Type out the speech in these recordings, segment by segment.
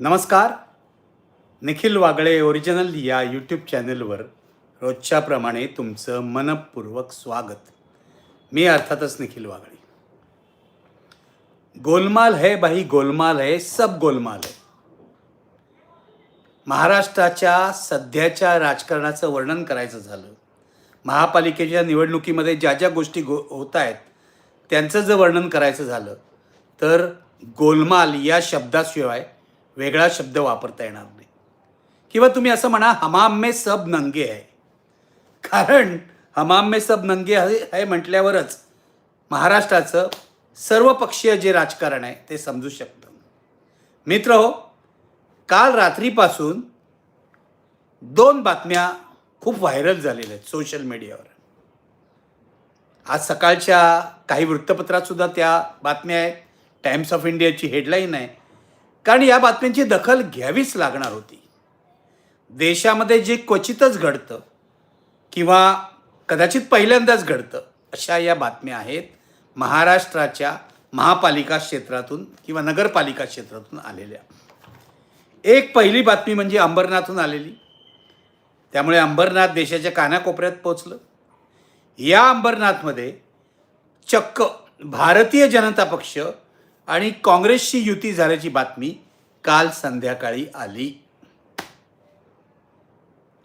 नमस्कार. निखिल वागळे ओरिजिनल या यूट्यूब चॅनलवर रोजच्याप्रमाणे तुमचं मनपूर्वक स्वागत. मी अर्थातच निखिल वागळे. गोलमाल है भाई गोलमाल है सब गोलमाल है. महाराष्ट्राच्या सध्याच्या राजकारणाचं वर्णन करायचं झालं. महापालिकेच्या निवडणुकीमध्ये ज्या ज्या गोष्टी गो होत आहेत त्यांचं जर वर्णन करायचं झालं तर गोलमाल या शब्दाशिवाय वेगळा शब्द वापरता येणार नाही. किंवा तुम्ही असं म्हणा हमाम में सब नंगे आहे कारण हमाम में सब नंगे आहे आहे म्हटल्यावरच महाराष्ट्राचं सर्वपक्षीय जे राजकारण आहे ते समजू शकतं. मित्र हो काल रात्रीपासून दोन बातम्या खूप व्हायरल झालेल्या आहेत सोशल मीडियावर. आज सकाळच्या काही वृत्तपत्रात सुद्धा त्या बातम्या आहेत. टाइम्स ऑफ इंडियाची हेडलाईन आहे. कारण या बातम्यांची दखल घ्यावीच लागणार होती. देशामध्ये जे क्वचितच घडतं किंवा कदाचित पहिल्यांदाच घडतं अशा या बातम्या आहेत. महाराष्ट्राच्या महापालिका क्षेत्रातून किंवा नगरपालिका क्षेत्रातून आलेल्या. एक पहिली बातमी म्हणजे अंबरनाथहून आलेली. त्यामुळे अंबरनाथ देशाच्या कानाकोपऱ्यात पोचलं या अंबरनाथमध्ये चक्क भारतीय जनता पक्ष आणि काँग्रेसशी युती झाल्याची बातमी काल संध्याकाळी आली.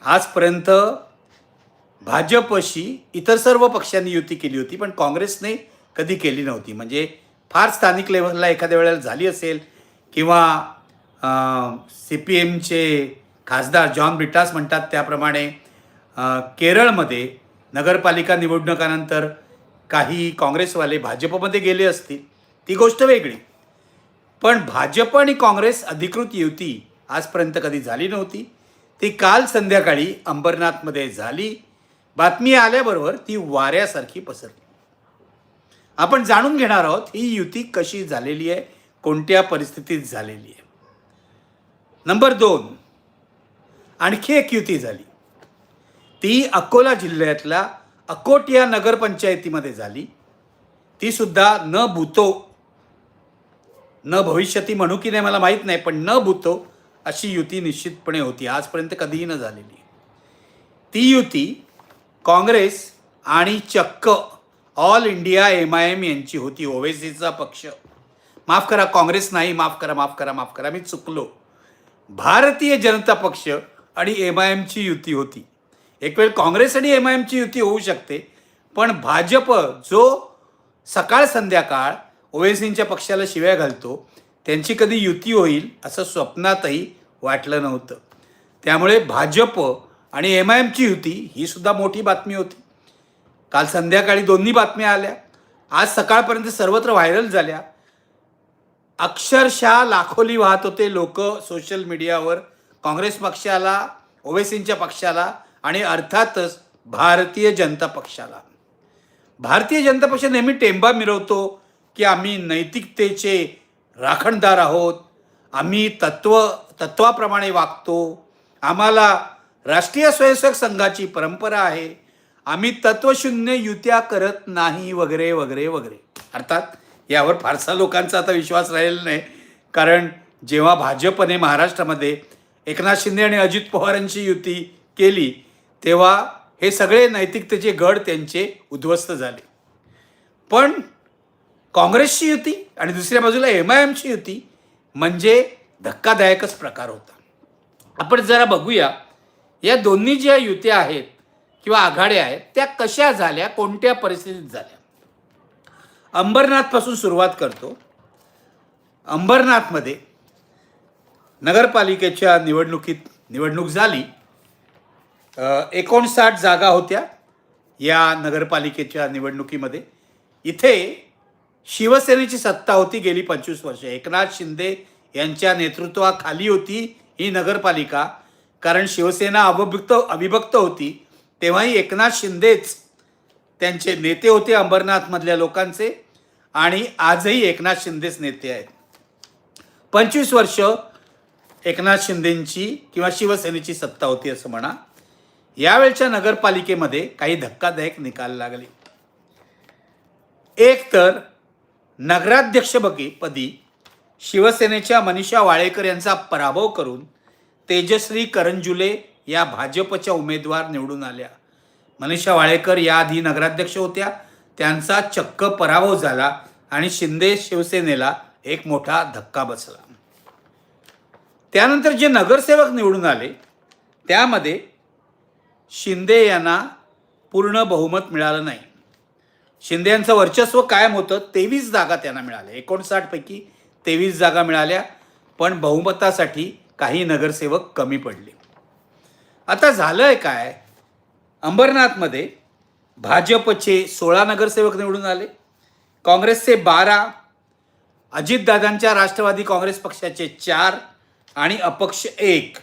आजपर्यंत भाजपशी इतर सर्व पक्षांनी युती केली होती पण काँग्रेसने कधी केली नव्हती. म्हणजे फार स्थानिक लेवलला एखाद्या वेळेला झाली असेल किंवा सी पी एमचे खासदार जॉन ब्रिटास म्हणतात त्याप्रमाणे केरळमध्ये नगरपालिका निवडणुकानंतर काही काँग्रेसवाले भाजपमध्ये गेले असतील. ती गोष्ट वेगळी. पण भाजप आणि काँग्रेस अधिकृत युती आजपर्यंत कधी झाली नव्हती. ती काल संध्याकाळी अंबरनाथमध्ये झाली. बातमी आल्याबरोबर ती वाऱ्यासारखी पसरली. आपण जाणून घेणार आहोत ही युती कशी झालेली आहे कोणत्या परिस्थितीत झालेली आहे. नंबर दोन आणखी एक युती झाली. ती अकोला जिल्ह्यातल्या अकोट या नगरपंचायतीमध्ये झाली. तीसुद्धा न भूतो न भविष्यती म्हणू की नाही मला माहीत नाही पण न भूतो अशी युती निश्चितपणे होती. आजपर्यंत कधीही न झालेली. ती युती काँग्रेस आणि चक्क All India M I M यांची होती. ओवेसीचा पक्ष. माफ करा काँग्रेस नाही. माफ करा माफ करा माफ करा. मी चुकलो. भारतीय जनता पक्ष आणि एम आय एमची युती होती. एक वेळ काँग्रेस आणि एम आय एमची युती होऊ शकते पण भाजप जो सकाळ संध्याकाळ ओवेसींच्या पक्षाला शिव्या घालतो त्यांची कधी युती होईल असं स्वप्नातही वाटलं नव्हतं. त्यामुळे भाजप आणि एम आय एमची युती ही सुद्धा मोठी बातमी होती. काल संध्याकाळी दोन्ही बातम्या आल्या. आज सकाळपर्यंत सर्वत्र व्हायरल झाल्या. अक्षरशः लाखोली वाहत होते लोक सोशल मीडियावर काँग्रेस पक्षाला ओवेसींच्या पक्षाला आणि अर्थातच भारतीय जनता पक्षाला. भारतीय जनता पक्ष नेहमी टेंबा मिरवतो की आम्ही नैतिकतेचे राखणदार आहोत. आम्ही तत्व तत्वाप्रमाणे वागतो. आम्हाला राष्ट्रीय स्वयंसेवक संघाची परंपरा आहे. आम्ही तत्वशून्य युत्या करत नाही वगैरे वगैरे वगैरे. अर्थात यावर फारसा लोकांचा आता विश्वास राहिलेला नाही. कारण जेव्हा भाजपने महाराष्ट्रामध्ये एकनाथ शिंदे आणि अजित पवारांची युती केली तेव्हा हे सगळे नैतिकतेचे गड त्यांचे उद्ध्वस्त झाले. पण काँग्रेसची युती आणि दुसऱ्या बाजूला एम आय एमची युती म्हणजे धक्कादायकच प्रकार होता. आपण जरा बघूया या दोन्ही ज्या युत्या आहेत किंवा आघाड्या आहेत त्या कशा झाल्या कोणत्या परिस्थितीत झाल्या? अंबरनाथपासून सुरुवात करतो. अंबरनाथमध्ये नगरपालिकेच्या निवडणुकीत निवडणूक झाली. एकोणसाठ जागा होत्या या नगरपालिकेच्या निवडणुकीमध्ये. इथे शिवसेनेची सत्ता होती गेली पंचवीस वर्ष. एकनाथ शिंदे यांच्या नेतृत्वाखाली होती ही नगरपालिका. कारण शिवसेना अविभक्त अविभक्त होती. तेव्हाही एकनाथ शिंदेच त्यांचे नेते होते अंबरनाथमधल्या लोकांचे आणि आजही एकनाथ शिंदेच नेते आहेत. पंचवीस वर्ष एकनाथ शिंदेंची किंवा शिवसेनेची सत्ता होती असं म्हणा. यावेळच्या नगरपालिकेमध्ये काही धक्कादायक निकाल लागले. एक तर नगराध्यक्षपदी पदी शिवसेनेच्या मनीषा वाळेकर यांचा पराभव करून तेजश्री करंजुले या भाजपच्या उमेदवार निवडून आल्या. मनीषा वाळेकर याआधी नगराध्यक्ष होत्या. त्यांचा चक्क पराभव झाला आणि शिंदे शिवसेनेला एक मोठा धक्का बसला. त्यानंतर जे नगरसेवक निवडून आले त्यामध्ये शिंदे यांना पूर्ण बहुमत मिळालं नाही. शिंदे यांचं वर्चस्व कायम होतं तेवीस जागा त्यांना मिळाल्या. एकोणसाठपैकी तेवीस जागा मिळाल्या पण बहुमतासाठी काही नगरसेवक कमी पडले. आता झालं आहे काय? अंबरनाथमध्ये भाजपचे सोळा नगरसेवक निवडून आले. काँग्रेसचे बारा अजितदादांच्या राष्ट्रवादी काँग्रेस पक्षाचे चार आणि अपक्ष एक.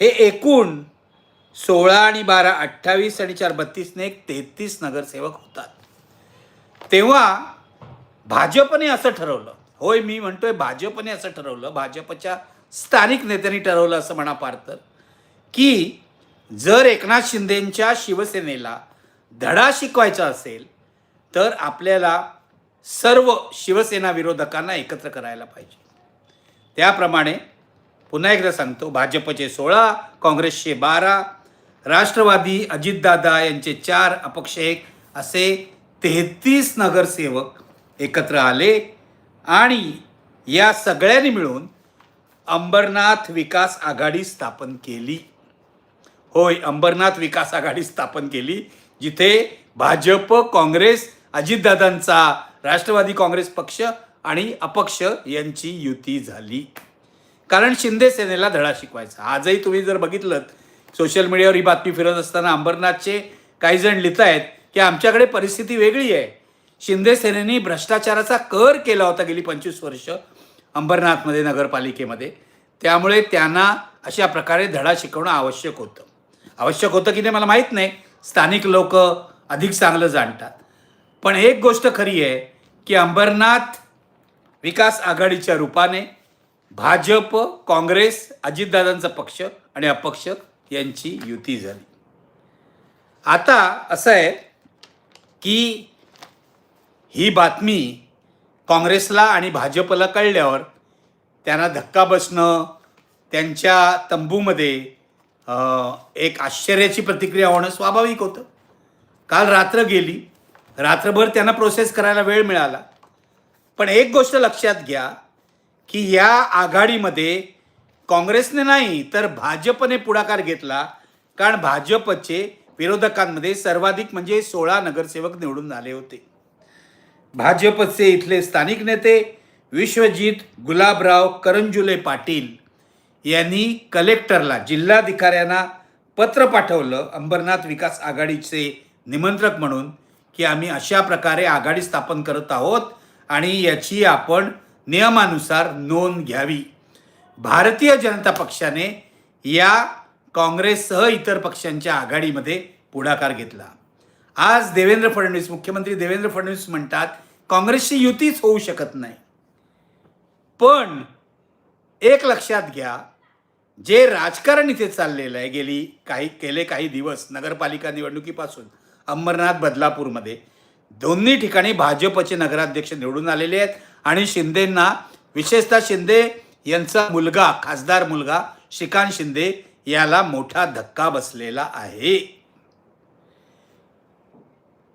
हे एकूण सोळा आणि बारा अठ्ठावीस आणि चार बत्तीसने एक तेहतीस नगरसेवक होतात. तेव्हा भाजपने असं ठरवलं. होय मी म्हणतोय भाजपने असं ठरवलं भाजपच्या स्थानिक नेत्यांनी ठरवलं असं म्हणा पार तर की जर एकनाथ शिंदेंच्या शिवसेनेला धडा शिकवायचा असेल तर आपल्याला सर्व शिवसेना विरोधकांना एकत्र करायला पाहिजे. त्याप्रमाणे पुन्हा एकदा सांगतो भाजपचे सोळा काँग्रेसचे बारा राष्ट्रवादी अजितदादा यांचे चार अपक्ष एक असे तेहतीस नगरसेवक एकत्र आले आणि या सगळ्यांनी मिळून अंबरनाथ विकास आघाडी स्थापन केली. होय अंबरनाथ विकास आघाडी स्थापन केली जिथे भाजप काँग्रेस अजितदादांचा राष्ट्रवादी काँग्रेस पक्ष आणि अपक्ष यांची युती झाली. कारण शिंदे सेनेला धडा शिकवायचा. आजही तुम्ही जर बघितलं सोशल मीडियावर ही बातमी फिरत असताना अंबरनाथचे काही जण लिहित आहेत की आमच्याकडे परिस्थिती वेगळी आहे. शिंदे सेनेने भ्रष्टाचाराचा कर केला होता गेली पंचवीस वर्ष अंबरनाथमध्ये नगरपालिकेमध्ये. त्यामुळे त्यांना अशा प्रकारे धडा शिकवणं आवश्यक होतं. आवश्यक होतं की नाही मला माहीत नाही. स्थानिक लोक अधिक चांगलं जाणतात. पण एक गोष्ट खरी आहे की अंबरनाथ विकास आघाडीच्या रूपाने भाजप काँग्रेस अजितदादांचा पक्ष आणि अपक्ष यांची युती झाली. आता असं आहे की ही बातमी काँग्रेसला आणि भाजपला कळल्यावर त्यांना धक्का बसणं त्यांच्या तंबूमध्ये एक आश्चर्याची प्रतिक्रिया होणं स्वाभाविक होतं. काल रात्र गेली. रात्रभर त्यांना प्रोसेस करायला वेळ मिळाला. पण एक गोष्ट लक्षात घ्या की या आघाडीमध्ये काँग्रेसने नाही तर भाजपने पुढाकार घेतला. कारण भाजपचे विरोधकांमध्ये सर्वाधिक म्हणजे सोळा नगरसेवक निवडून आले होते. भाजपचे इथले स्थानिक नेते विश्वजित गुलाबराव करंजुले पाटील यांनी कलेक्टरला जिल्हाधिकाऱ्यांना पत्र पाठवलं अंबरनाथ विकास आघाडीचे निमंत्रक म्हणून की आम्ही अशा प्रकारे आघाडी स्थापन करत आहोत आणि याची आपण नियमानुसार नोंद घ्यावी. भारतीय जनता पक्षाने या काँग्रेससह इतर पक्षांच्या आघाडीमध्ये पुढाकार घेतला. आज देवेंद्र फडणवीस मुख्यमंत्री देवेंद्र फडणवीस म्हणतात काँग्रेसची युतीच होऊ शकत नाही. पण एक लक्षात घ्या जे राजकारण इथे चाललेलं आहे गेली काही गेले काही दिवस नगरपालिका निवडणुकीपासून अंबरनाथ बदलापूरमध्ये दोन्ही ठिकाणी भाजपचे नगराध्यक्ष निवडून आलेले आहेत आणि शिंदेंना विशेषतः शिंदे यांचा मुलगा खासदार मुलगा श्रीकांत शिंदे याला मोठा धक्का बसलेला आहे.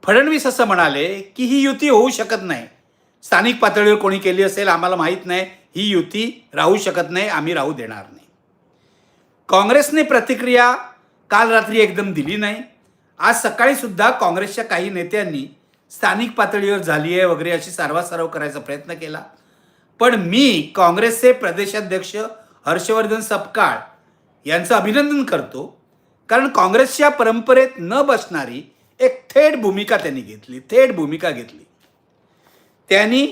फडणवीस असं म्हणाले की ही युती होऊ शकत नाही. स्थानिक पातळीवर कोणी केली असेल आम्हाला माहीत नाही. ही युती राहू शकत नाही आम्ही राहू देणार नाही. काँग्रेसने प्रतिक्रिया काल रात्री एकदम दिली नाही. आज सकाळी सुद्धा काँग्रेसच्या काही नेत्यांनी स्थानिक पातळीवर झाली आहे वगैरे अशी सारवासारव करायचा प्रयत्न केला. पण मी काँग्रेसचे प्रदेशाध्यक्ष हर्षवर्धन सपकाळ यांचं अभिनंदन करतो. कारण काँग्रेसच्या परंपरेत न बसणारी एक थेट भूमिका त्यांनी घेतली थेट भूमिका घेतली. त्यांनी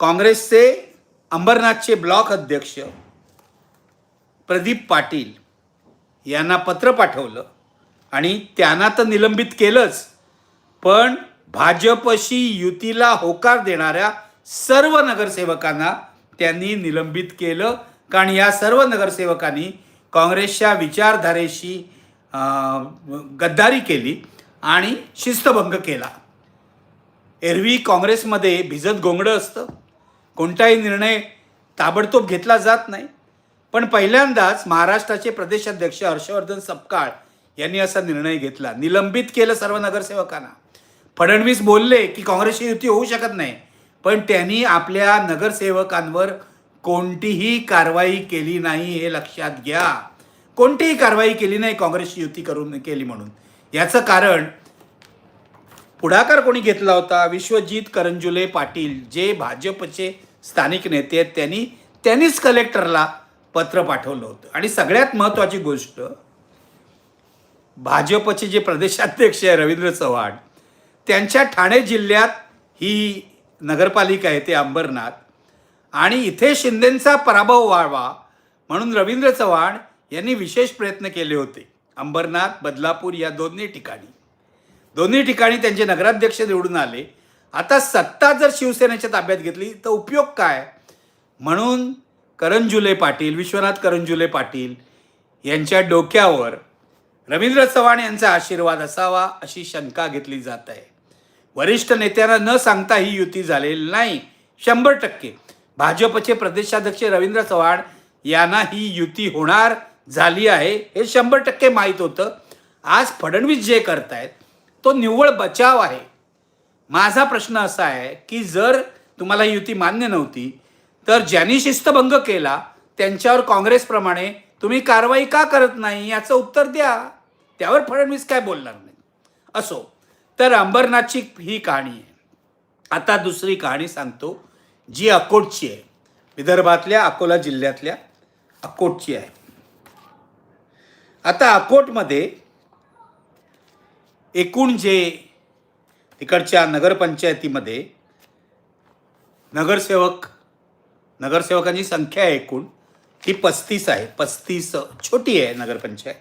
काँग्रेसचे अंबरनाथचे ब्लॉक अध्यक्ष प्रदीप पाटील यांना पत्र पाठवलं आणि त्यांना तर निलंबित केलंच. पण भाजपशी युतीला होकार देणाऱ्या सर्व नगरसेवकांना त्यांनी निलंबित केलं. कारण या सर्व नगरसेवकांनी काँग्रेसच्या विचारधारेशी गद्दारी केली आणि शिस्तभंग केला. एरवी काँग्रेसमध्ये भिजत गोंगडं असतं. कोणताही निर्णय ताबडतोब घेतला जात नाही. पण पहिल्यांदाच महाराष्ट्राचे प्रदेशाध्यक्ष हर्षवर्धन सपकाळ यांनी असा निर्णय घेतला. निलंबित केलं सर्व नगरसेवकांना. फडणवीस बोलले की काँग्रेसची युती होऊ शकत नाही पण त्यांनी आपल्या नगरसेवकांवर कोणतीही कारवाई केली नाही हे लक्षात घ्या. कोणतीही कारवाई केली नाही काँग्रेसची युती करून केली म्हणून. याचं कारण पुढाकार कोणी घेतला होता? विश्वजित करंजुले पाटील जे भाजपचे स्थानिक नेते आहेत त्यांनी त्यांनीच कलेक्टरला पत्र पाठवलं होतं. आणि सगळ्यात महत्त्वाची गोष्ट भाजपचे जे प्रदेशाध्यक्ष आहे रवींद्र चव्हाण त्यांच्या ठाणे जिल्ह्यात ही नगरपालिका आहे ते अंबरनाथ आणि इथे शिंदेंचा पराभव व्हावा म्हणून रवींद्र चव्हाण यांनी विशेष प्रयत्न केले होते. अंबरनाथ बदलापूर या दोन्ही ठिकाणी. दोन्ही ठिकाणी त्यांचे नगराध्यक्ष निवडून आले. आता सत्ता जर शिवसेनेच्या ताब्यात घेतली तर उपयोग काय? म्हणून करंजुले पाटील विश्वनाथ करंजुले पाटील यांच्या डोक्यावर रवींद्र चव्हाण यांचा आशीर्वाद असावा अशी शंका घेतली जात आहे. वरिष्ठ नेत्यांना न सांगता ही युती झालेली नाही. शंभर टक्के. भाजपचे प्रदेशाध्यक्ष रवींद्र चव्हाण यांना ही युती होणार झाली आहे. हे शंभर टक्के माहीत होतं. आज फडणवीस जे करतायत तो निव्वळ बचाव आहे. माझा प्रश्न असा आहे की जर तुम्हाला ही युती मान्य नव्हती तर ज्यांनी शिस्तभंग केला त्यांच्यावर काँग्रेसप्रमाणे तुम्ही कारवाई का करत नाही याचं उत्तर द्या. त्यावर फडणवीस काय बोलणार नाही. असो तर अंबरनाथची ही कहाणी आहे. आता दुसरी कहाणी सांगतो. जी अकोटची आहे. विदर्भातल्या अकोला जिल्ह्यातल्या अकोटची आहे. आता अकोटमध्ये एकूण जे तिकडच्या नगरपंचायतीमध्ये नगरसेवक नगरसेवकांची संख्या आहे एकूण ती पस्तीस आहे. पस्तीस छोटी आहे नगरपंचायत.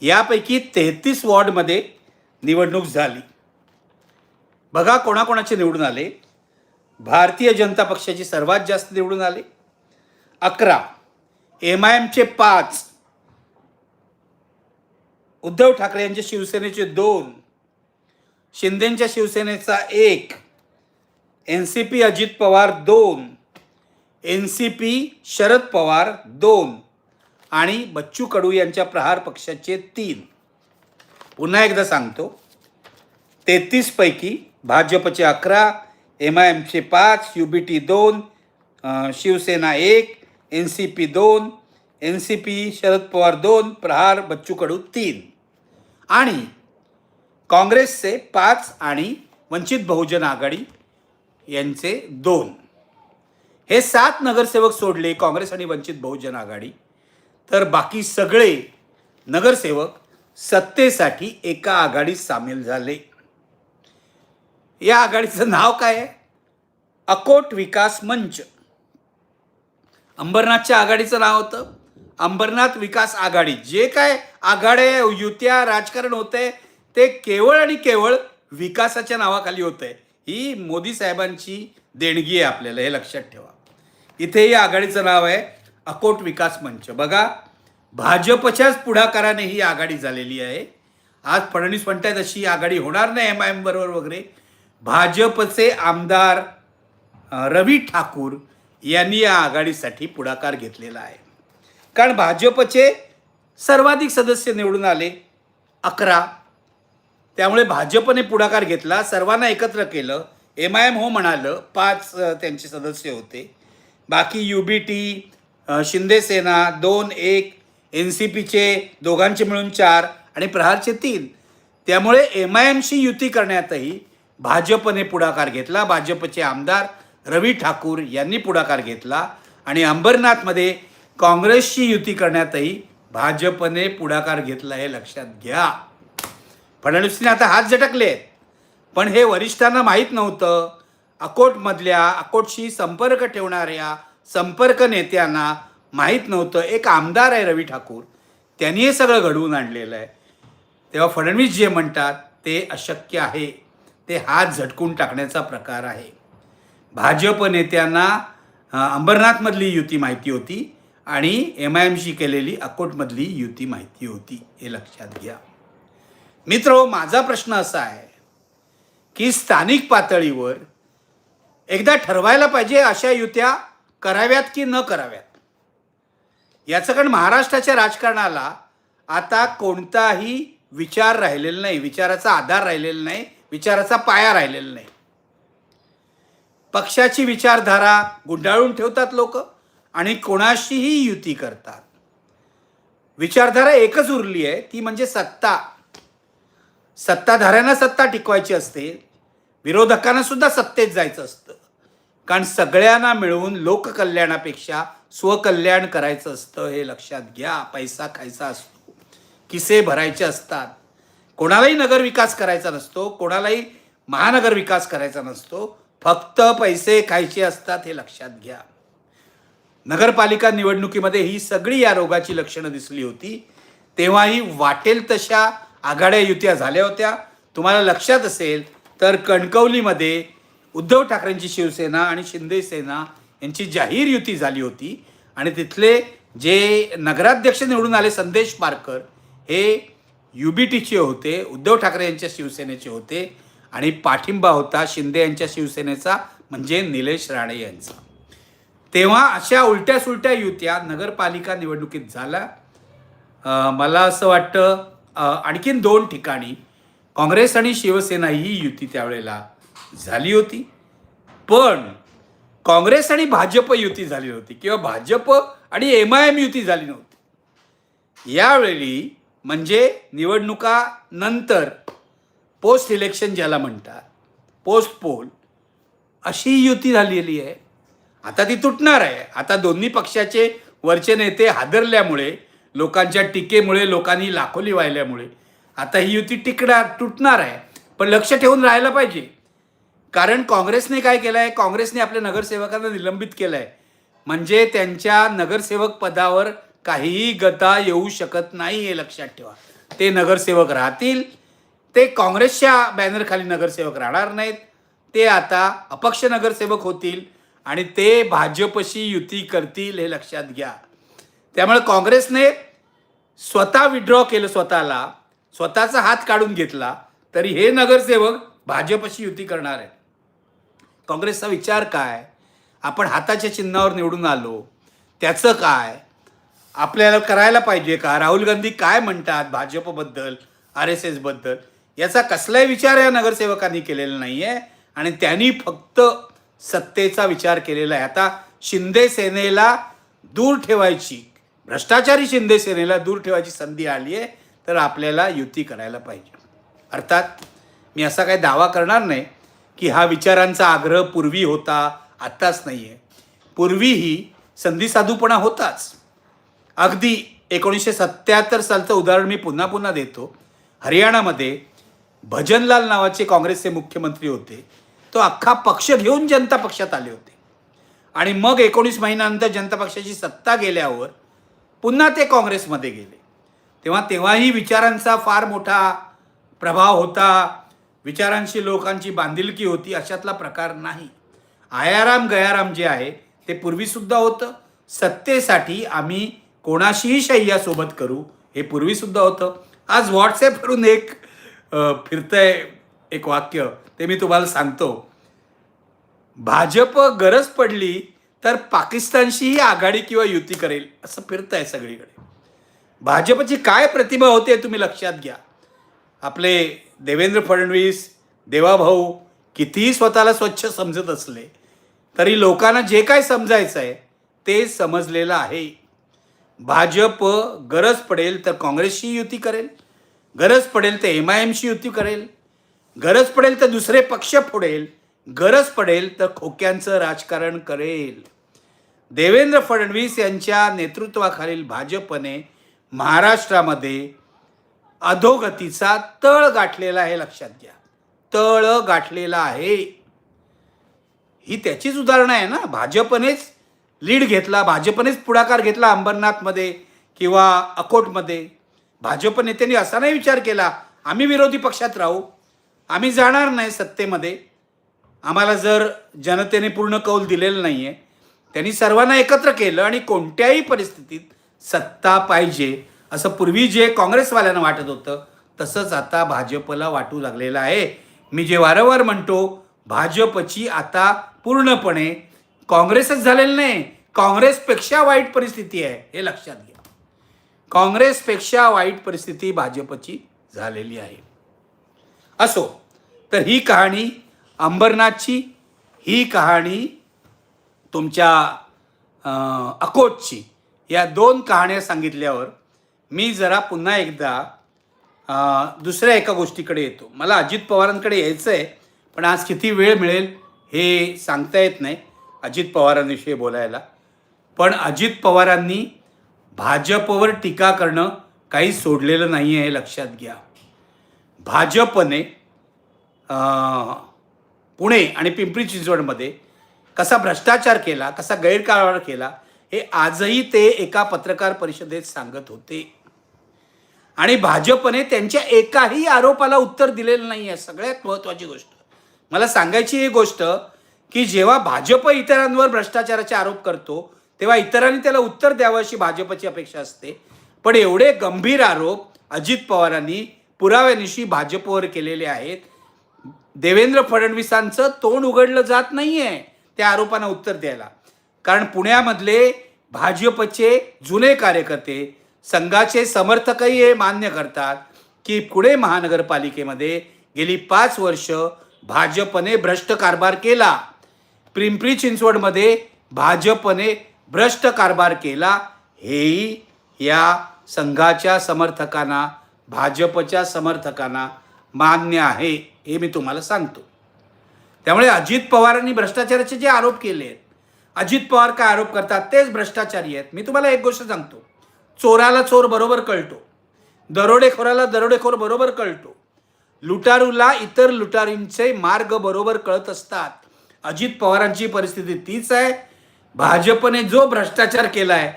यापैकी तेहतीस वॉर्डमध्ये निवडणूक झाली. बघा कोणाकोणाचे निवडून आले. भारतीय जनता पक्षाची सर्वात जास्त निवडून आले. अकरा. एम आय एमचे पाच. उद्धव ठाकरे यांच्या शिवसेनेचे दोन. शिंदेच्या शिवसेनेचा एक. N C P Ajit Pawar दोन. N C P Sharad Pawar दोन. आणि बच्चू कडू यांच्या प्रहार पक्षाचे तीन. पुन्हा एकदा सांगतो. तेहतीसपैकी भाजपचे अकरा एम आय एमचे पाच यू बी टी दोन शिवसेना एक एन सी पी दोन N C P Sharad Pawar दोन प्रहार बच्चू कडू तीन. आणि काँग्रेसचे पाच आणि वंचित बहुजन आघाडी यांचे दोन. हे सात नगरसेवक सोडले काँग्रेस आणि वंचित बहुजन आघाडी. तर बाकी सगळे नगरसेवक सत्तेसाठी एका आघाडीत सामील झाले. या आघाडीचं नाव काय आहे? अकोट विकास मंच. अंबरनाथच्या आघाडीचं नाव होतं. अंबरनाथ विकास आघाडी. जे काय आघाड्या युत्या राजकारण होते ते केवळ आणि केवळ विकासाच्या नावाखाली होतंय. ही मोदी साहेबांची देणगी आहे आपल्याला हे लक्षात ठेवा. इथे या आघाडीचं नाव आहे अकोट विकास मंच. बघा भाजपच्याच पुढाकाराने ही आघाडी झालेली आहे. आज फडणवीस म्हणतायत अशी आघाडी होणार नाही एम आय एम बरोबर वगैरे. भाजपचे आमदार रवी ठाकूर यांनी या आघाडीसाठी पुढाकार घेतलेला आहे. कारण भाजपचे सर्वाधिक सदस्य निवडून आले अकरा. त्यामुळे भाजपने पुढाकार घेतला सर्वांना एकत्र केलं. एम आय एम हो म्हणालं पाच त्यांचे सदस्य होते. बाकी यू बी टी शिंदेसेना दोन एक एन सी पीचे दोघांचे मिळून चार आणि प्रहारचे तीन. त्यामुळे एम आय एमशी युती करण्यातही भाजपने पुढाकार घेतला. भाजपचे आमदार रवी ठाकूर यांनी पुढाकार घेतला. आणि अंबरनाथमध्ये काँग्रेसची युती करण्यातही भाजपने पुढाकार घेतला हे लक्षात घ्या. फडणवीसने आता हात झटकले. आहेत. पण हे वरिष्ठांना माहीत नव्हतं. अकोटमधल्या अकोटशी संपर्क ठेवणाऱ्या संपर्क नेत्यांना माहीत नव्हतं. एक आमदार आहे रवी ठाकूर. त्यांनी हे सगळं घडवून आणलेलं आहे. तेव्हा फडणवीस जे म्हणतात ते अशक्य आहे. ते हात झटकून टाकण्याचा प्रकार आहे. भाजप नेत्यांना अंबरनाथमधली युती माहिती होती आणि एम आय एमशी केलेली अकोटमधली युती माहिती होती. हे लक्षात घ्या. मित्र हो, माझा प्रश्न असा आहे की स्थानिक पातळीवर एकदा ठरवायला पाहिजे अशा युत्या कराव्यात की न कराव्यात? याचं कारण महाराष्ट्राच्या राजकारणाला आता कोणताही विचार राहिलेला नाही विचाराचा आधार राहिलेला नाही विचाराचा पाया राहिलेला नाही. पक्षाची विचारधारा गुंडाळून ठेवतात लोक आणि कोणाशीही युती करतात. विचारधारा एकच उरली आहे ती म्हणजे सत्ता. सत्ताधाऱ्यांना सत्ता टिकवायची असते विरोधकांना सुद्धा सत्तेत जायचं असतं. कारण सगळ्यांना मिळून लोककल्याणापेक्षा स्वकल्याण करायचं असतं हे लक्षात घ्या पैसा खायचा असतो किसे भरायचे असतात. कोणालाही नगर विकास करायचा नसतो कोणालाही महानगर विकास करायचा नसतो फक्त पैसे खायचे असतात हे लक्षात घ्या. नगरपालिका निवडणुकीमध्ये ही सगळी या रोगाची लक्षणं दिसली होती. तेव्हाही वाटेल तशा आघाड्या युत्या झाल्या होत्या. तुम्हाला लक्षात असेल तर कणकवलीमध्ये उद्धव ठाकरेंची शिवसेना आणि शिंदे सेना यांची जाहीर युती झाली होती. आणि तिथले जे नगराध्यक्ष निवडून आले संदेश पारकर हे यू बी टीचे होते उद्धव ठाकरे यांच्या शिवसेनेचे होते आणि पाठिंबा होता शिंदे यांच्या शिवसेनेचा म्हणजे निलेश राणे यांचा. तेव्हा अशा उलट्या सुलट्या युत्या नगरपालिका निवडणुकीत झाल्या. मला असं वाटतं आणखीन दोन ठिकाणी काँग्रेस आणि शिवसेना ही युती त्यावेळेला झाली होती. पण काँग्रेस आणि भाजप युती झाली नव्हती किंवा भाजप आणि एम आय एम युती झाली नव्हती. यावेळी म्हणजे निवडणुका नंतर पोस्ट इलेक्शन ज्याला म्हणतात पोस्ट पोल अशी युती झालेली आहे. आता ती तुटणार आहे. आता दोन्ही पक्षाचे वरचे नेते हादरल्यामुळे लोकांच्या टीकेमुळे लोकांनी लाखोली वाहिल्यामुळे आता ही युती टिकणार तुटणार आहे. पण लक्ष ठेवून राहायला पाहिजे. कारण काँग्रेसने काय केलं आहे काँग्रेसने आपल्या नगरसेवकांना निलंबित केलं आहे म्हणजे त्यांच्या नगरसेवक पदावर काहीही गता येऊ शकत नाही हे लक्षात ठेवा. ते नगरसेवक राहतील ते काँग्रेसच्या बॅनरखाली नगरसेवक राहणार नाहीत ते आता अपक्ष नगरसेवक होतील आणि ते भाजपशी युती करतील हे लक्षात घ्या. त्यामुळे काँग्रेसने स्वतः विड्रॉ केलं स्वतःला स्वतःचा हात काढून घेतला तरी हे नगरसेवक भाजपशी युती करणार आहेत. काँग्रेसचा विचार काय? आपण हाताच्या चिन्हावर निवडून आलो त्याचं काय? आपल्याला करायला पाहिजे का? राहुल गांधी काय म्हणतात भाजपबद्दल आर एस एसबद्दल याचा कसलाही विचार या नगरसेवकांनी केलेला नाही आहे आणि त्यांनी फक्त सत्तेचा विचार केलेला आहे. आता शिंदे सेनेला दूर ठेवायची भ्रष्टाचारी शिंदे सेनेला दूर ठेवायची संधी आली आहे तर आपल्याला युती करायला पाहिजे. अर्थात मी असा काही दावा करणार नाही की हा विचारांचा आग्रह पूर्वी होता आत्ताच नाही आहे पूर्वीही संधी साधूपणा होताच. अगदी एकोणीसशे सत्त्याहत्तर सालचं उदाहरण मी पुन्हा पुन्हा देतो. हरियाणामध्ये भजनलाल नावाचे काँग्रेसचे मुख्यमंत्री होते. तो अख्खा पक्ष घेऊन जनता पक्षात आले होते. आणि मग एकोणीस महिन्यानंतर जनता पक्षाची सत्ता गेल्यावर पुन्हा ते काँग्रेसमध्ये गेले. तेव्हा तेव्हाही विचारांचा फार मोठा प्रभाव होता. विचारांशी लोकांची बांधिलकी होती. अशातला प्रकार नाही. आयाराम गयाराम जे आहे ते पूर्वीसुद्धा होतं. सत्तेसाठी आम्ही कोणाशीही शय्यासोबत करू हे पूर्वीसुद्धा होतं. आज व्हॉट्सॲपवरून एक फिरतंय एक वाक्य ते मी तुम्हाला सांगतो. भाजप गरज पडली तर पाकिस्तानशीही आघाडी किंवा युती करेल असं फिरत आहे सगळीकडे. भाजपची काय प्रतिभा होते तुम्ही लक्षात घ्या. आपले देवेंद्र फडणवीस देवाभाऊ कितीही स्वतःला स्वच्छ समजत असले तरी लोकांना जे काय समजायचं आहे ते समजलेलं आहे. भाजप गरज पडेल तर काँग्रेसशी युती करेल. गरज पडेल तर एम आय एमशी युती करेल. गरज पडेल तर दुसरे पक्ष फोडेल. गरज पडेल तर खोक्यांचं राजकारण करेल. देवेंद्र फडणवीस यांच्या नेतृत्वाखालील भाजपने महाराष्ट्रामध्ये अधोगतीचा तळ गाठलेला आहे लक्षात घ्या. तळ गाठलेला आहे. ही त्याचीच उदाहरणं आहे ना. भाजपनेच लीड घेतला भाजपनेच पुढाकार घेतला अंबरनाथमध्ये किंवा अकोटमध्ये. भाजप नेत्यांनी असा नाही विचार केला आम्ही विरोधी पक्षात राहू आम्ही जाणार नाही सत्तेमध्ये. आम्हाला जर जनतेने पूर्ण कौल दिलेलं नाही आहे त्यांनी सर्वांना एकत्र केलं आणि कोणत्याही परिस्थितीत सत्ता पाहिजे असं पूर्वी जे काँग्रेसवाल्यांना वाटत होतं तसंच आता भाजपला वाटू लागलेलं आहे. मी जे वारंवार म्हणतो भाजपची आता पूर्णपणे काँग्रेसच झालेलं नाही. काँग्रेसपेक्षा वाईट परिस्थिती आहे हे लक्षात घ्या. काँग्रेसपेक्षा वाईट परिस्थिती भाजपची झालेली आहे. असो तर ही कहाणी अंबरनाथची ही कहाणी तुमच्या अकोटची या दोन कहाण्या सांगितल्यावर मी जरा पुन्हा एकदा दुसऱ्या एका गोष्टीकडे येतो. मला अजित पवारांकडे यायचं आहे पण आज किती वेळ मिळेल हे सांगता येत नाही. अजित पवारांविषयी बोलायला. पण अजित पवारांनी भाजपवर टीका करणं काही सोडलेलं नाही आहे लक्षात घ्या. भाजपने पुणे आणि पिंपरी चिंचवडमध्ये कसा भ्रष्टाचार केला कसा गैरकारभार केला हे आजही ते एका पत्रकार परिषदेत सांगत होते. आणि भाजपने त्यांच्या एकाही आरोपाला उत्तर दिलेलं नाही आहे सगळ्यात महत्त्वाची गोष्ट. मला सांगायची ही गोष्ट की जेव्हा भाजप इतरांवर भ्रष्टाचाराचे आरोप करतो तेव्हा इतरांनी त्याला उत्तर द्यावं अशी भाजपची अपेक्षा असते. पण एवढे गंभीर आरोप अजित पवारांनी पुराव्यानिशी भाजपवर केलेले आहेत. देवेंद्र फडणवीसांचं तोंड उघडलं जात नाही आहे त्या आरोपांना उत्तर द्यायला. कारण पुण्यामधले भाजपचे जुने कार्यकर्ते संघाचे समर्थकही हे मान्य करतात की पुणे महानगरपालिकेमध्ये गेली पाच वर्ष भाजपने भ्रष्ट कारभार केला. पिंपरी चिंचवडमध्ये भाजपने भ्रष्ट कारभार केला हेही या संघाच्या समर्थकांना भाजपच्या समर्थकांना मान्य आहे हे मी तुम्हाला सांगतो. त्यामुळे अजित पवारांनी भ्रष्टाचाराचे जे आरोप केले आहेत अजित पवार काय आरोप करतात तेच भ्रष्टाचारी आहेत. मी तुम्हाला एक गोष्ट सांगतो. चोराला चोर बरोबर कळतो. दरोडेखोराला दरोडेखोर बरोबर कळतो. लुटारूला इतर लुटारींचे मार्ग बरोबर कळत असतात. अजित पवारांची परिस्थिती तीच आहे. भाजपने जो भ्रष्टाचार केला आहे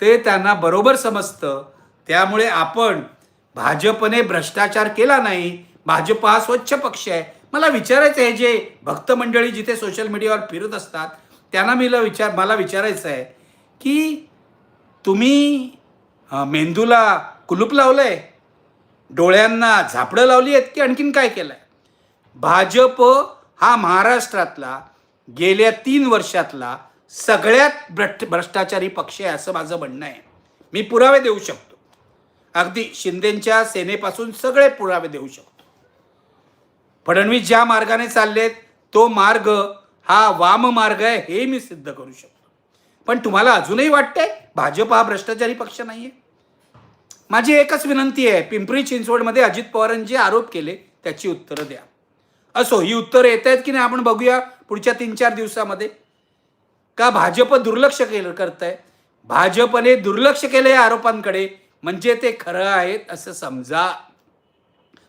ते त्यांना बरोबर समजतं. त्यामुळे आपण भाजपने भ्रष्टाचार केला नाही भाजप हा स्वच्छ पक्ष आहे. मला विचारायचं आहे जे भक्त मंडळी जिथे सोशल मीडियावर फिरत असतात त्यांना मी विचार मला विचारायचं आहे की तुम्ही मेंदूला कुलूप लावलंय? डोळ्यांना झापडं लावली आहेत की आणखीन काय केलंय? भाजप हा महाराष्ट्रातला गेल्या तीन वर्षातला सगळ्यात भ्रष्ट भ्रष्टाचारी पक्ष आहे असं माझं म्हणणं आहे. मी पुरावे देऊ शकतो. अगदी शिंदेच्या सेनेपासून सगळे पुरावे देऊ शकतो. फडणवीस ज्या मार्गाने चाललेत तो मार्ग हा वाम मार्ग आहे हे मी सिद्ध करू शकतो. पण तुम्हाला अजूनही वाटतंय भाजप हा भ्रष्टाचारी पक्ष नाहीये? माझी एकच विनंती आहे पिंपरी चिंचवडमध्ये अजित पवारांनी जे आरोप केले त्याची उत्तरं द्या. असो ही उत्तरं येत आहेत की नाही आपण बघूया पुढच्या तीन चार दिवसामध्ये. का भाजप दुर्लक्ष केलं करत आहे भाजपने दुर्लक्ष केलं या आरोपांकडे. म्हणजे ते खरं आहेत असं समजा.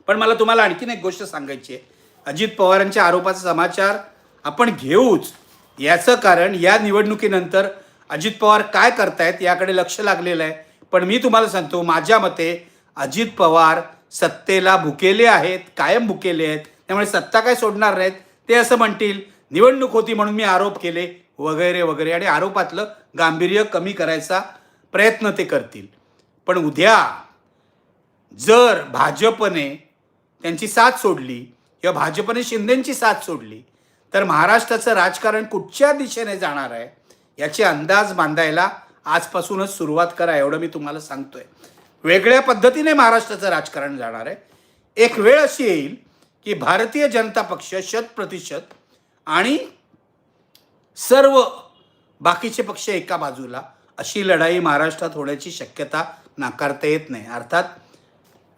पण मला तुम्हाला आणखीन एक गोष्ट सांगायची आहे. अजित पवारांच्या आरोपाचा समाचार आपण घेऊच. याचं कारण या निवडणुकीनंतर अजित पवार काय करतायत याकडे लक्ष लागलेलं आहे. पण मी तुम्हाला सांगतो माझ्या मते अजित पवार सत्तेला भुकेले आहेत कायम भुकेले आहेत. त्यामुळे सत्ता काय सोडणार नाहीत? ते असं म्हणतील निवडणूक होती म्हणून मी आरोप केले वगैरे वगैरे. आणि आरोपातलं गांभीर्य कमी करायचा प्रयत्न ते करतील. पण उद्या जर भाजपने त्यांची साथ सोडली किंवा भाजपने शिंदेंची साथ सोडली तर महाराष्ट्राचं राजकारण कुठच्या दिशेने जाणार आहे याचे अंदाज बांधायला आजपासूनच सुरुवात करा एवढं मी तुम्हाला सांगतोय. वेगळ्या पद्धतीने महाराष्ट्राचं राजकारण जाणार आहे. एक वेळ अशी येईल की भारतीय जनता पक्ष शत प्रतिशत आणि सर्व बाकीचे पक्ष एका बाजूला अशी लढाई महाराष्ट्रात होण्याची शक्यता नाकारता येत नाही. अर्थात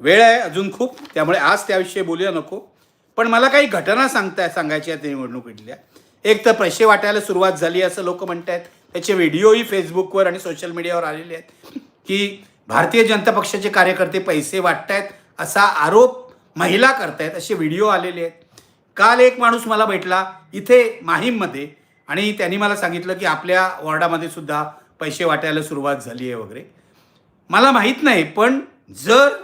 वेळ आहे अजून खूप त्यामुळे आज त्याविषयी बोलूया नको. पण मला काही घटना सांगताय सांगायच्या आहेत निवडणुकीतल्या एक तर पैसे वाटायला सुरुवात झाली असं लोक म्हणत आहेत त्याचे व्हिडिओही फेसबुकवर आणि सोशल मीडियावर आलेले आहेत. की भारतीय जनता पक्षाचे कार्यकर्ते पैसे वाटत आहेत असा आरोप महिला करतायत असे व्हिडिओ आलेले आहेत. काल एक माणूस मला भेटला इथे माहीममध्ये आणि त्यांनी मला सांगितलं की आपल्या वॉर्डामध्ये सुद्धा पैसे वाटायला सुरुवात झाली आहे वगैरे. मला माहीत नाही पण जर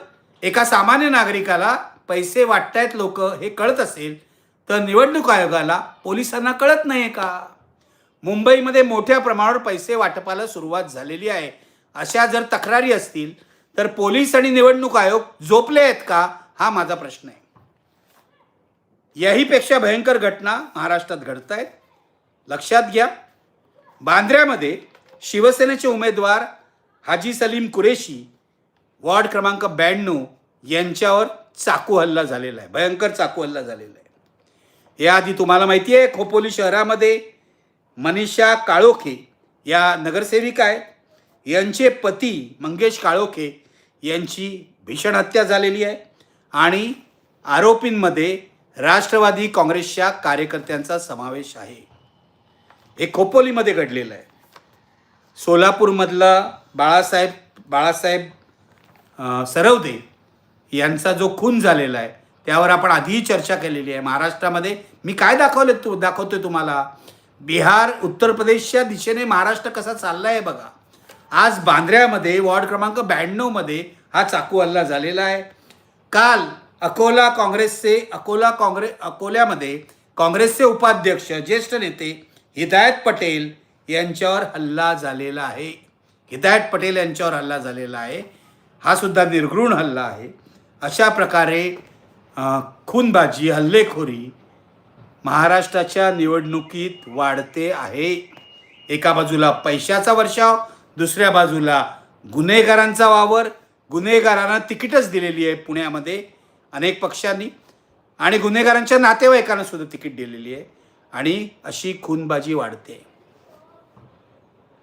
एका सामान्य नागरिकाला पैसे वाटतायत लोक हे कळत असेल तर निवडणूक आयोगाला पोलिसांना कळत नाही का? मुंबईमध्ये मोठ्या प्रमाणावर पैसे वाटपाला सुरुवात झालेली आहे. अशा जर तक्रारी असतील तर पोलीस आणि निवडणूक आयोग झोपले आहेत का? हा माझा प्रश्न आहे. याहीपेक्षा भयंकर घटना महाराष्ट्रात घडत आहेत लक्षात घ्या. बांद्र्यामध्ये शिवसेनेचे उमेदवार हाजी सलीम कुरेशी वॉर्ड क्रमांक ब्याण्णव यांच्यावर चाकू हल्ला झालेला आहे. भयंकर चाकू हल्ला झालेला आहे. याआधी तुम्हाला माहिती आहे खोपोली शहरामध्ये मनीषा काळोखे या नगरसेविका आहेत. यांचे पती मंगेश काळोखे यांची भीषण हत्या झालेली आहे. आणि आरोपींमध्ये राष्ट्रवादी काँग्रेसच्या कार्यकर्त्यांचा समावेश आहे. हे खोपोलीमध्ये घडलेलं आहे. सोलापूरमधला बाळासाहेब बाळासाहेब सरवदे यांचा जो खून झालेला आहे त्यावर आपण आधीही चर्चा केलेली आहे. महाराष्ट्रामध्ये मी काय दाखवले तू दाखवतोय तुम्हाला? बिहार उत्तर प्रदेशच्या दिशेने महाराष्ट्र कसा चालला आहे बघा. आज बांद्र्यामध्ये वॉर्ड क्रमांक ब्याण्णवमध्ये हा चाकू हल्ला झालेला आहे. काल अकोला काँग्रेसचे अकोला काँग्रेस अकोल्यामध्ये काँग्रेसचे उपाध्यक्ष ज्येष्ठ नेते हिदायत पटेल यांच्यावर हल्ला झालेला आहे. हिदायत पटेल यांच्यावर हल्ला झालेला आहे. हा सुद्धा निर्घृण हल्ला आहे. अशा प्रकारे खूनबाजी हल्लेखोरी महाराष्ट्राच्या निवडणुकीत वाढते आहे. एका बाजूला पैशाचा वर्षाव दुसऱ्या बाजूला गुन्हेगारांचा वावर गुन्हेगारांना तिकीटच दिलेली आहे पुण्यामध्ये अनेक पक्षांनी. आणि गुन्हेगारांच्या नातेवाईकांना सुद्धा तिकीट दिलेली आहे. आणि अशी खूनबाजी वाढते.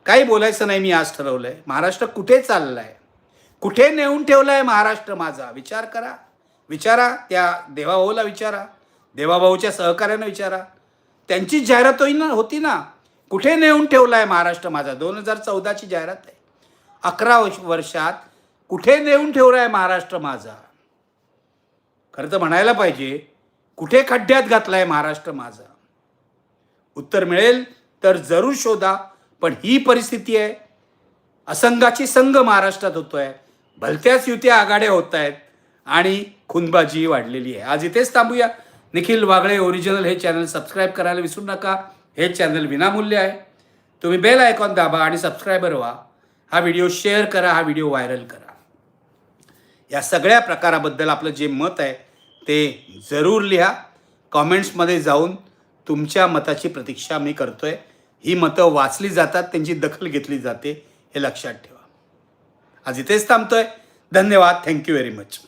काही बोलायचं नाही मी आज ठरवलंय. महाराष्ट्र कुठे चाललाय? कुठे नेऊन ठेवलाय महाराष्ट्र माझा? विचार करा. विचारा त्या देवाभाऊला विचारा. देवाभाऊच्या सहकार्यानं विचारा. त्यांचीच जाहिरात होई ना होती ना. कुठे नेऊन ठेवलाय महाराष्ट्र माझा? दोन हजार चौदाची जाहिरात आहे. अकरा वर्ष वर्षात कुठे नेऊन ठेवलाय महाराष्ट्र माझा? खरं तर म्हणायला पाहिजे कुठे खड्ड्यात घातलाय महाराष्ट्र माझा? उत्तर मिळेल तर जरूर शोधा पण ही परिस्थिती आहे. असंघाची संघ महाराष्ट्रात होतो आहे भलत्याच युत्या आघाड्या होत आहेत आणि खुनबाजी वाढलेली आहे. आज इथेच थांबूया. निखिल वागळे ओरिजिनल हे चॅनल सबस्क्राईब करायला विसरू नका. हे चॅनल विनामूल्य आहे. तुम्ही बेल आयकॉन दाबा आणि सबस्क्रायबर व्हा. हा व्हिडिओ शेअर करा हा व्हिडिओ व्हायरल करा. या सगळ्या प्रकाराबद्दल आपलं जे मत आहे ते जरूर लिहा. कॉमेंट्समध्ये जाऊन तुमच्या मताची प्रतीक्षा मी करतो आहे ही मतं वाचली जातात त्यांची दखल घेतली जाते हे लक्षात ठेवा. आज इथेच थांबतो आहे धन्यवाद थँक्यू व्हेरी मच